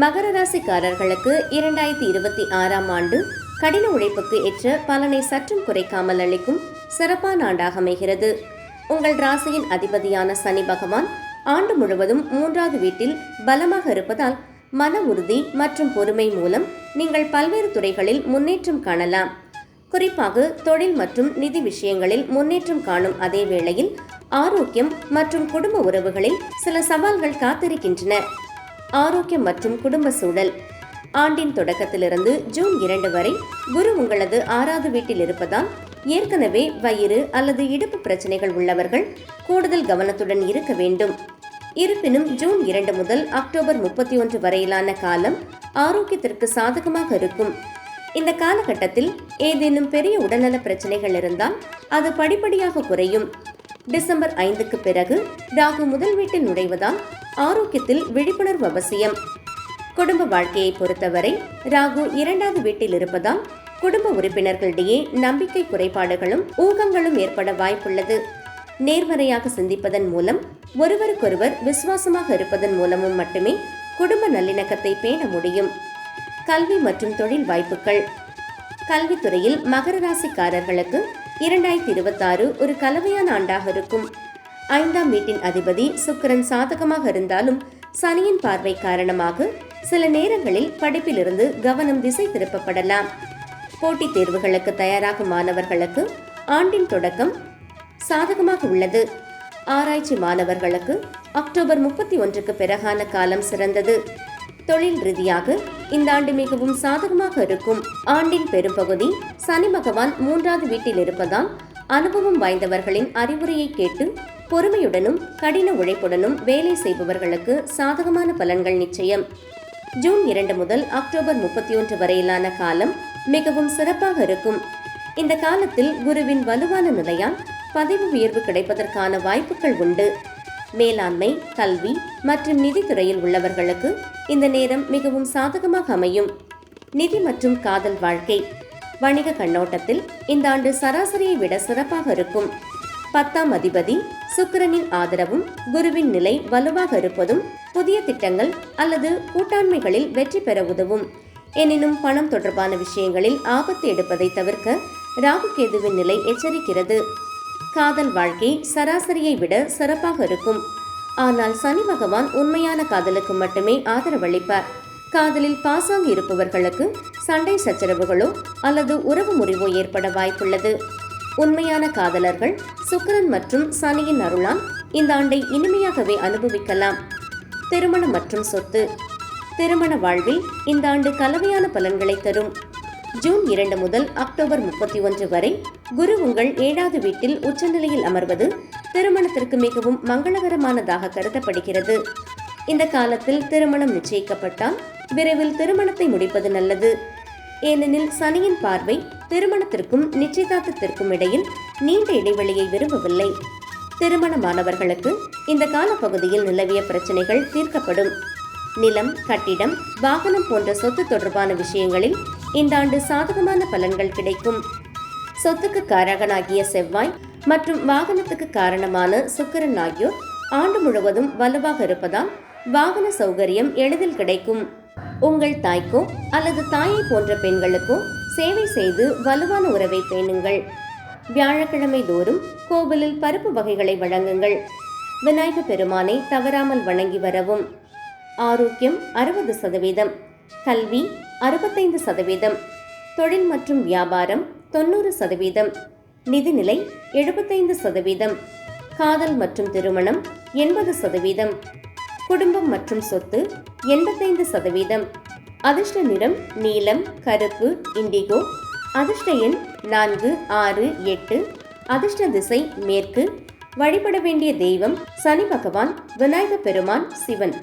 மகர ராசிக்காரர்களுக்கு இரண்டாயிரத்தி இருபத்தி ஆறாம் ஆண்டு கடின உழைப்புக்கு ஏற்ற பலனை சற்றும் குறைக்காமல் அளிக்கும் சிறப்பான ஆண்டாக அமைகிறது. உங்கள் ராசியின் அதிபதியான சனி பகவான் ஆண்டு முழுவதும் மூன்றாவது வீட்டில் பலமாக இருப்பதால் மன உறுதி மற்றும் பொறுமை மூலம் நீங்கள் பல்வேறு துறைகளில் முன்னேற்றம் காணலாம். குறிப்பாக தொழில் மற்றும் நிதி விஷயங்களில் முன்னேற்றம் காணும் அதே வேளையில் ஆரோக்கியம் மற்றும் குடும்ப உறவுகளில் சில சவால்கள் காத்திருக்கின்றன. ஆரோக்கியம் மற்றும் குடும்ப சூழல். ஆண்டின் தொடக்கத்திலிருந்து ஜூன் இரண்டு வரை குரு உங்களது ஆறாவது வீட்டில் இருப்பதால் ஏற்கனவே வயிறு அல்லது இடுப்பு பிரச்சனைகள் உள்ளவர்கள் கூடுதல் கவனத்துடன் இருக்க வேண்டும். இருப்பினும் ஜூன் இரண்டு முதல் அக்டோபர் முப்பத்தி ஒன்று வரையிலான காலம் ஆரோக்கியத்திற்கு சாதகமாக இருக்கும். இந்த காலகட்டத்தில் ஏதேனும் பெரிய உடல்நல பிரச்சனைகள் இருந்தால் அது படிப்படியாக குறையும். டிசம்பர் ஐந்துக்கு பிறகு ராகு முதல் வீட்டில் நுழைவதால் ஆரோக்கியத்தில் விழிப்புணர்வு அவசியம். குடும்ப வாழ்க்கையை பொறுத்தவரை ராகு இரண்டாவது வீட்டில் இருப்பதால் குடும்ப உறுப்பினர்களிடையே நம்பிக்கை குறைபாடுகளும் ஊகங்களும் ஏற்பட வாய்ப்புள்ளது. நேர்மறையாக சிந்திப்பதன் மூலம் ஒருவருக்கொருவர் விசுவாசமாக இருப்பதன் மூலமும் மட்டுமே குடும்ப நல்லிணக்கத்தை பேண முடியும். கல்வி மற்றும் தொழில் வாய்ப்புகள். கல்வித்துறையில் மகர ராசிக்காரர்களுக்கு இரண்டாயிரத்தி இருபத்தாறு ஒரு கலவையான ஆண்டாக இருக்கும். ஐந்தாம் வீட்டின் அதிபதி சுக்கிரன் சாதகமாக இருந்தாலும் சனியின் பார்வை காரணமாக சில நேரங்களில் படிப்பிலிருந்து கவனம் திசை திருப்பப்படலாம். போட்டித் தேர்வுகளுக்கு தயாராகும் மாணவர்களுக்கு ஆண்டின் தொடக்கம் சாதகமாக உள்ளது. ஆராய்ச்சி மாணவர்களுக்கு அக்டோபர் முப்பத்தி ஒன்றுக்கு பிறகான காலம் சிறந்தது. தொழில் ரீதியாக இந்த ஆண்டு மிகவும் சாதகமாக இருக்கும். ஆண்டின் பெரும்பகுதி சனி பகவான் மூன்றாவது வீட்டில் இருப்பதால் அனுபவம் வாய்ந்தவர்களின் அறிவுரையை கேட்டு பொறுமையுடனும் கடின உழைப்புடனும் வேலை செய்பவர்களுக்கு சாதகமான பலன்கள் நிச்சயம். ஜூன் இரண்டு முதல் அக்டோபர் முப்பத்தி ஒன்று வரையிலான காலம் மிகவும் சிறப்பாக இருக்கும். இந்த காலத்தில் குருவின் வலுவான நிலையால் பதவி உயர்வு கிடைப்பதற்கான வாய்ப்புகள் உண்டு. மேலாண்மை கல்வி மற்றும் நிதித்துறையில் உள்ளவர்களுக்கு இந்த நேரம் மிகவும் சாதகமாக அமையும். நிதி மற்றும் காதல் வாழ்க்கை. வணிக கண்ணோட்டத்தில் இந்த ஆண்டு சராசரியை விட சிறப்பாக இருக்கும். பத்தாம் அதிபதி சுக்கிரனின் ஆதரவும் குருவின் நிலை வலுவாக இருப்பதும் புதிய திட்டங்கள் அல்லது கூட்டாண்மைகளில் வெற்றி பெற உதவும். எனினும் பணம் தொடர்பான விஷயங்களில் ஆபத்து எடுப்பதை தவிர்க்க ராகுகேதுவின் நிலை எச்சரிக்கிறது. காதல் வாழ்க்கை சராசரியை விட சிறப்பாக இருக்கும். ஆனால் சனி பகவான் உண்மையான காதலுக்கு மட்டுமே ஆதரவளிப்பார். காதலில் பாசாங்க இருப்பவர்களுக்கு சண்டை சச்சரவுகளோ அல்லது உறவு முறிவோ ஏற்பட வாய்ப்புள்ளது. உண்மையான காதலர்கள் சுக்கரன் மற்றும் சனியின் அருளால் இந்த ஆண்டை இனிமையாகவே அனுபவிக்கலாம். திருமணம் மற்றும் சொத்து. திருமண வாழ்வில் இந்த ஆண்டு கலவையான பலன்களை தரும். ஜூன் இரண்டு முதல் அக்டோபர் முப்பத்தி ஒன்று வரை குரு உங்கள் ஏழாவது வீட்டில் உச்சநிலையில் அமர்வது திருமணத்திற்கு மிகவும் மங்களகரமானதாக கருதப்படுகிறது. இந்த காலத்தில் திருமணம் நிச்சயிக்கப்பட்டால் விரைவில் திருமணத்தை முடிப்பது நல்லது. ஏனெனில் சனியின் பார்வை திருமணத்திற்கும் நிச்சயதார்த்தத்திற்கும் இடையில் நீண்ட இடைவெளியை விரும்பவில்லை. திருமணமானவர்களுக்கு இந்த காலப்பகுதியில் நிலவிய பிரச்சனைகள் தீர்க்கப்படும். நிலம் கட்டிடம் வாகனம் போன்ற சொத்து தொடர்பான விஷயங்களில் இந்த ஆண்டு சாதகமான பலன்கள் கிடைக்கும். சொத்துக்கு காரகனாகிய செவ்வாய் மற்றும் வாகனத்துக்கு காரணமான சுக்கரன் ஆகியோர் ஆண்டு முழுவதும் வலுவாக இருப்பதால் வாகன சௌகரியம் எளிதில் கிடைக்கும். உங்கள் தாய்க்கோ அல்லது தாயை போன்ற பெண்களுக்கோ சேவை செய்து வலுவான உறவை பேணுங்கள். வியாழக்கிழமை தோறும் கோவிலில் பருப்பு வகைகளை வழங்குங்கள். விநாயக பெருமானை தவறாமல் வணங்கி வரவும். ஆரோக்கியம் அறுபது சதவீதம். கல்வி அறுபத்தைந்து சதவீதம். தொழில் மற்றும் வியாபாரம் தொண்ணூறு சதவீதம். நிதிநிலை எழுபத்தைந்து சதவீதம். காதல் மற்றும் திருமணம் எண்பது சதவீதம். குடும்பம் மற்றும் சொத்து எண்பத்தைந்து சதவீதம். அதிர்ஷ்ட நிறம் நீலம் கருப்பு இண்டிகோ. அதிர்ஷ்ட எண் நான்கு ஆறு எட்டு. அதிர்ஷ்ட திசை மேற்கு. வழிபட வேண்டிய தெய்வம் சனி பகவான் விநாயக பெருமான் சிவன்.